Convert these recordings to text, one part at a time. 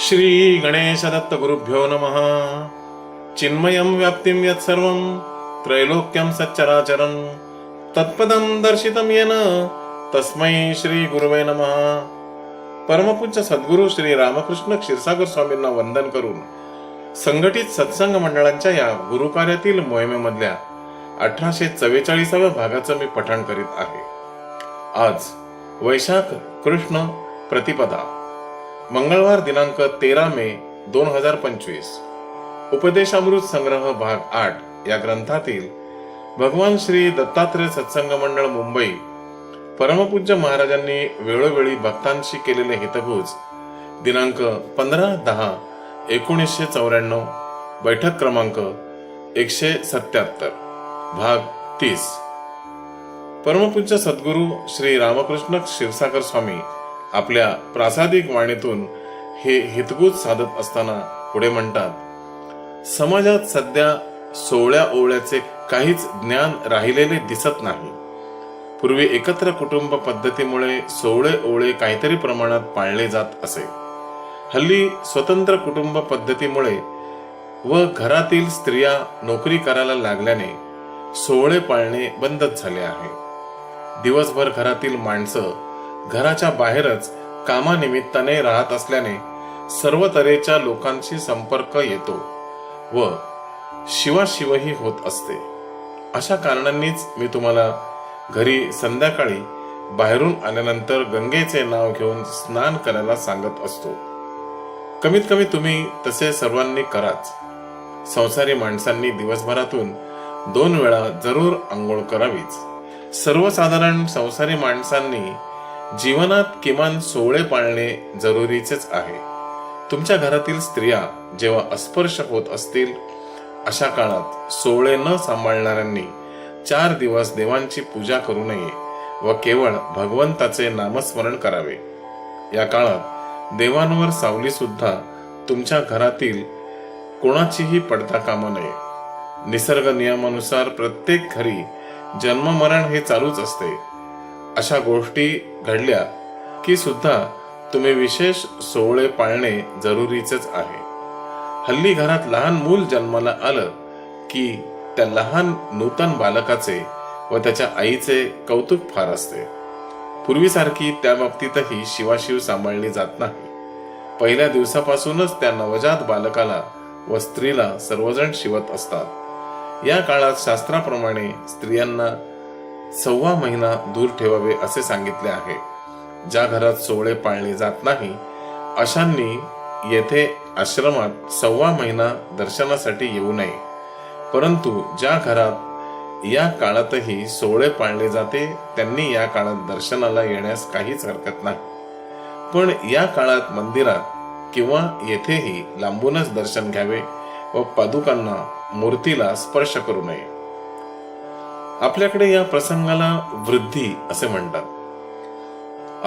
श्री गणेश दत्त गुरुभ्यो नमः। चिन्मयं व्याप्तिं यत्सर्वं त्रैलोक्यं सच्चराचरं। तत्पदं दर्शितं येन तस्मै श्री गुरुवे नमः। परमपूज्य सद्गुरू श्री रामकृष्ण क्षीरसागर स्वामींना वंदन करून संघटित सत्संग मंडळांच्या या गुरुकार्यातील मोहिमेमधल्या अठराशे चव्वेचाळीसाव्या भागाचं मी पठण करीत आहे. आज वैशाख कृष्ण प्रतिपदा. मंगळवार दिनांक तेरा मे दोन हजार पंचवीस. उपदेशामृत संग्रह भाग आठ या ग्रंथातील भगवान श्री दत्तात्रय सत्संग मंडळ मुंबई परमपूज्य महाराजांनी वेळोवेळी भक्तांशी केलेले हितभूज दिनांक पंधरा दहा एकोणीसशे चौऱ्याण्णव बैठक क्रमांक एकशे सत्याहत्तर भाग तीस. परमपूज्य सद्गुरू श्री रामकृष्ण क्षीरसागर स्वामी आपल्या प्रासादिक वाणीतून हे हितगुज साधत असताना पुढे म्हणतात समाजात सध्या सोहळ्या ओवळ्याचे काहीच ज्ञान राहिलेले दिसत नाही. पूर्वी एकत्र कुटुंब पद्धतीमुळे सोहळे ओवळे काहीतरी प्रमाणात पाळले जात असे. हल्ली स्वतंत्र कुटुंब पद्धतीमुळे व घरातील स्त्रिया नोकरी करायला लागल्याने सोहळे पाळणे बंदच झाले आहे. दिवसभर घरातील माणसं घराच्या बाहेरच कामानिमित्ताने राहत असल्याने सर्व तऱ्हेच्या लोकांशी संपर्क येतो व शिवाशिवही होत असते. अशा कारणांनीच मी तुम्हाला घरी संध्याकाळी बाहेरून आल्यानंतर गंगेचे नाव घेऊन स्नान करायला सांगत असतो. कमीत कमी तुम्ही तसे सर्वांनी कराच. संसारी माणसांनी दिवसभरातून दोन वेळा जरूर आंघोळ करावीच. सर्वसाधारण संसारी माणसांनी जीवनात किमान सोहळे पाळणे जरुरीचेच आहे. तुमच्या घरातील स्त्रिया जेव्हा अस्पर्श होत असतील अशा काळात सोहळे न सांभाळणाऱ्यांनी चार दिवस देवांची पूजा करू नये व केवळ भगवंताचे नामस्मरण करावे. या काळात देवांवर सावली सुद्धा तुमच्या घरातील कोणाचीही पडता कामा नये. निसर्ग नियमानुसार प्रत्येक घरी जन्म मरण हे चालूच असते. अशा गोष्टी घडल्या की सुद्धा तुम्ही विशेष सोहळे पाळणे जरुरीचेच आहे. हल्ली घरात लहान मूल जन्माला आलं की त्या लहान नूतन बालकाचे व त्याच्या आईचे कौतुक फार असते. पूर्वीसारखी त्या बाबतीतही शिवाशिव सांभाळली जात नाही. पहिल्या दिवसापासूनच त्या नवजात बालकाला व स्त्रीला सर्वजण शिवत असतात. या काळात शास्त्राप्रमाणे स्त्रियांना सव्वा महिना दूर ठेवावे असे सांगितले आहे. ज्या घरात सोहळे पाळले जात नाही अशांनी येथे आश्रमात सव्वा महिना दर्शनासाठी येऊ नये. परंतु ज्या घरात या काळातही सोहळे पाळले जाते त्यांनी या काळात दर्शनाला येण्यास काहीच हरकत नाही. पण या काळात मंदिरात किंवा येथेही लांबूनच दर्शन घ्यावे व पादुकांना मूर्तीला स्पर्श करू नये. आपल्याकडे या प्रसंगाला वृद्धी असे म्हणतात.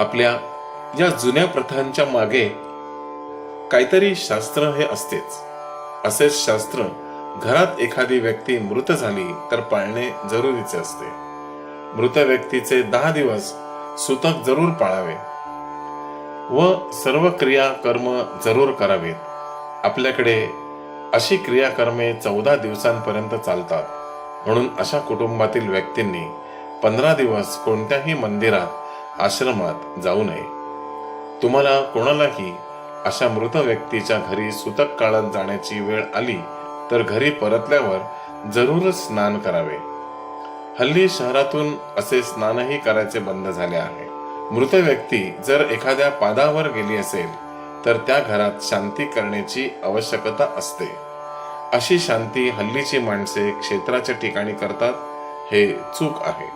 आपल्या या जुन्या प्रथांच्या मागे काहीतरी शास्त्र हे असतेच. असेच शास्त्र घरात एखादी व्यक्ती मृत झाली तर पाळणे जरुरीचे असते. मृत व्यक्तीचे दहा दिवस सुतक जरूर पाळावे. व सर्व क्रिया कर्म जरूर करावेत. आपल्याकडे अशी क्रियाकर्मे चौदा दिवसांपर्यंत चालतात. म्हणून अशा कुटुंबातील व्यक्तींनी पंधरा दिवस कोणत्याही मंदिरात आश्रमात जाऊ नये. तुम्हाला कोणालाही अशा मृत व्यक्तीच्या घरी सुतक काळात जाण्याची वेळ आली तर घरी परतल्यावर जरूरच स्नान करावे. हल्ली शहरातून असे स्नानही करायचे बंद झाले आहे. मृत व्यक्ती जर एखाद्या पादावर गेली असेल तर त्या घरात शांती करण्याची आवश्यकता असते. अशी शांती हल्लीची माणसे क्षेत्राच्या ठिकाणी करतात हे चूक आहे.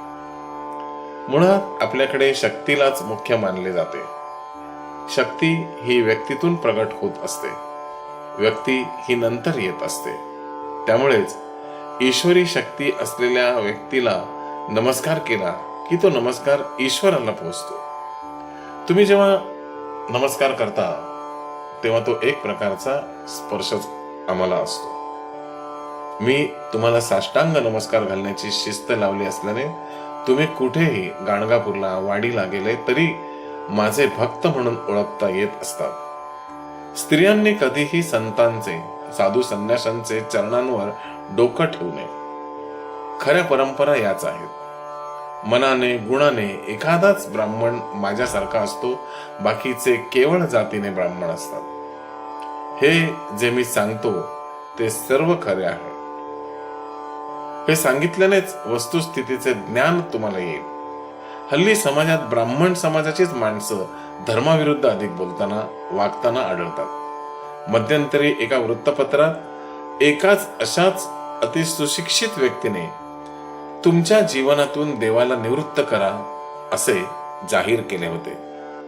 मुळात आपल्याकडे शक्तीलाच मुख्य मानले जाते. शक्ती ही व्यक्तीतून प्रगट होत असते. व्यक्ती ही नंतर येत असते. त्यामुळेच ईश्वरी शक्ती असलेल्या व्यक्तीला नमस्कार केला की तो नमस्कार ईश्वराला पोहोचतो. तुम्ही जेव्हा नमस्कार करता तेव्हा तो एक प्रकारचा स्पर्शच आम्हाला असतो. मी तुम्हाला साष्टांग नमस्कार घालण्याची शिस्त लावली असल्याने तुम्ही कुठेही गाणगापूरला वाडीला गेले तरी माझे भक्त म्हणून ओळखता येत असतात. स्त्रियांनी कधीही संतांचे साधू संन्याशांचे चरणांवर डोकं ठेवू नये. खऱ्या परंपरा याच आहेत. मनाने गुणाने एखादाच ब्राह्मण माझ्यासारखा असतो बाकीचे केवळ जातीने ब्राह्मण असतात. हे जे मी सांगतो ते सर्व खरे आहे. हे सांगितल्यानेच वस्तुस्थितीचे ज्ञान तुम्हाला येईल. हल्ली समाजात ब्राह्मण समाजाचीच माणसं धर्माविरुद्ध अधिक बोलताना वागताना आढळतात. मध्यंतरी एका वृत्तपत्रात एकाच अशाच अतिसुशिक्षित व्यक्तीने तुमच्या जीवनातून देवाला निवृत्त करा असे जाहीर केले होते.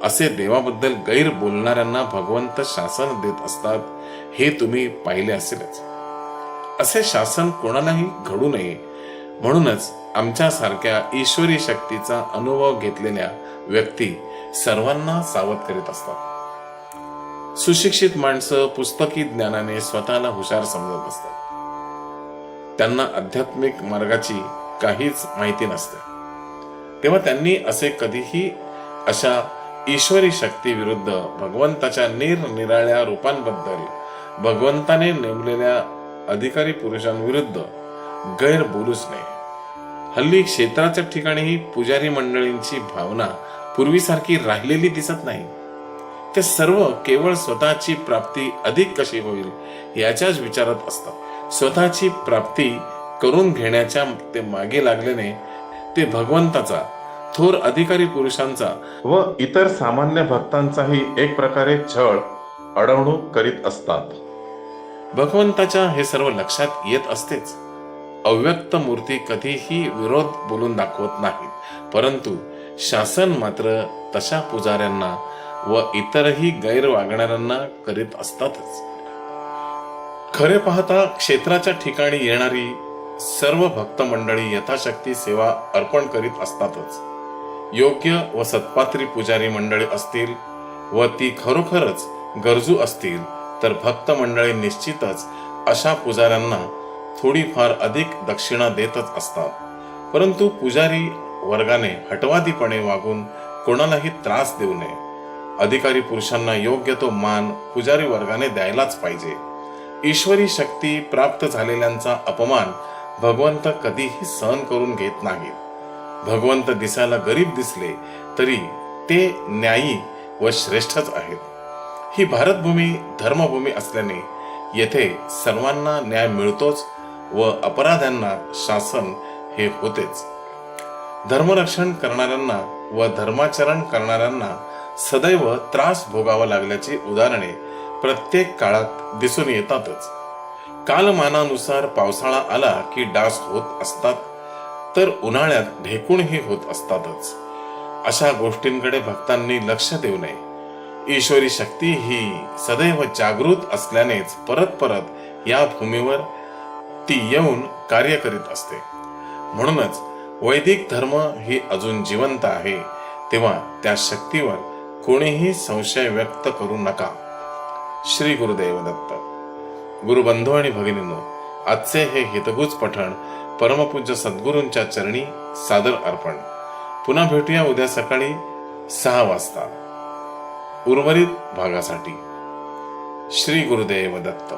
असे देवाबद्दल गैर बोलणाऱ्यांना भगवंत शासन देत असतात हे तुम्ही पाहिले असेलच. असे शासन कोणालाही घडू नये. म्हणूनच आमच्यासारख्या ईश्वरी शक्तीचा अनुभव घेतलेल्या व्यक्ती सर्वांना सावध करीत असतात. सुशिक्षित माणसं पुस्तकी ज्ञानाने स्वतःला हुशार समजत असतात. त्यांना आध्यात्मिक मार्गाची काहीच माहिती नसते. तेव्हा त्यांनी असे कधीही अशा ईश्वरी शक्ती विरुद्ध भगवंताच्या निरनिराळ्या रूपांबद्दल भगवंताने नेमलेल्या अधिकारी पुरुषांविरुद्ध गैर बोलूच नये हल्ली क्षेत्राच्या ठिकाणीही पुजारी मंडळींची भावना पूर्वीसारखी राहिलेली दिसत नाही. ते सर्व केवळ स्वतःची प्राप्ती अधिक कशी होईल याच्याच विचारात असतात. स्वतःची प्राप्ती करून घेण्याच्या ते मागे लागल्याने ते भगवंताचा थोर अधिकारी पुरुषांचा व इतर सामान्य भक्तांचाही एक प्रकारे छळ अडवणूक करीत असतात. भगवंताच्या हे सर्व लक्षात येत असतेच. अव्यक्त मूर्ती कधीही विरोध बोलून दाखवत नाहीत. परंतु शासन मात्र तशा पुजाऱ्यांना व इतरही गैर वागणाऱ्यांना करीत असतातच. खरे पाहता क्षेत्राच्या ठिकाणी येणारी सर्व भक्त मंडळी यथाशक्ती सेवा अर्पण करीत असतातच. योग्य व सत्पात्री पुजारी मंडळी असतील व ती खरोखरच गरजू असतील तर भक्त मंडळी निश्चितच अशा पुजाऱ्यांना थोडीफार अधिक दक्षिणा देतच असतात. परंतु पुजारी वर्गाने हटवादीपणे वागून कोणालाही त्रास देऊ नये. अधिकारी पुरुषांना योग्य तो मान पुजारी वर्गाने द्यायलाच पाहिजे. ईश्वरी शक्ती प्राप्त झालेल्यांचा अपमान भगवंत कधीही सहन करून घेत नाहीत. भगवंत दिसायला गरीब दिसले तरी ते न्यायी व श्रेष्ठच आहेत. ही भारतभूमी धर्मभूमी असल्याने येथे सर्वांना न्याय मिळतोच व अपराध्यांना शासन हे होतेच. धर्मरक्षण करणाऱ्यांना व धर्माचरण करणाऱ्यांना सदैव त्रास भोगावा लागल्याची उदाहरणे प्रत्येक काळात दिसून येतातच. कालमानानुसार पावसाळा आला की डास होत असतात तर उन्हाळ्यात ढेकूणही होत असतातच. अशा गोष्टींकडे भक्तांनी लक्ष देऊ नये. ईश्वरी शक्ती ही सदैव जागृत असल्यानेच परत परत या भूमीवर ती येऊन कार्य करीत असते. म्हणूनच वैदिक धर्म ही अजून जिवंत आहे तेव्हा त्या शक्तीवर कोणीही संशय व्यक्त करू नका. श्री गुरुदेव दत्त गुरुबंधू आणि भगिनींनो आजचे हे हितगुज पठण परमपूज्य सद्गुरूंच्या चरणी सादर अर्पण. पुन्हा भेटूया उद्या सकाळी सहा वाजता. उर्वरित भागासाठी श्री गुरुदेव दत्त.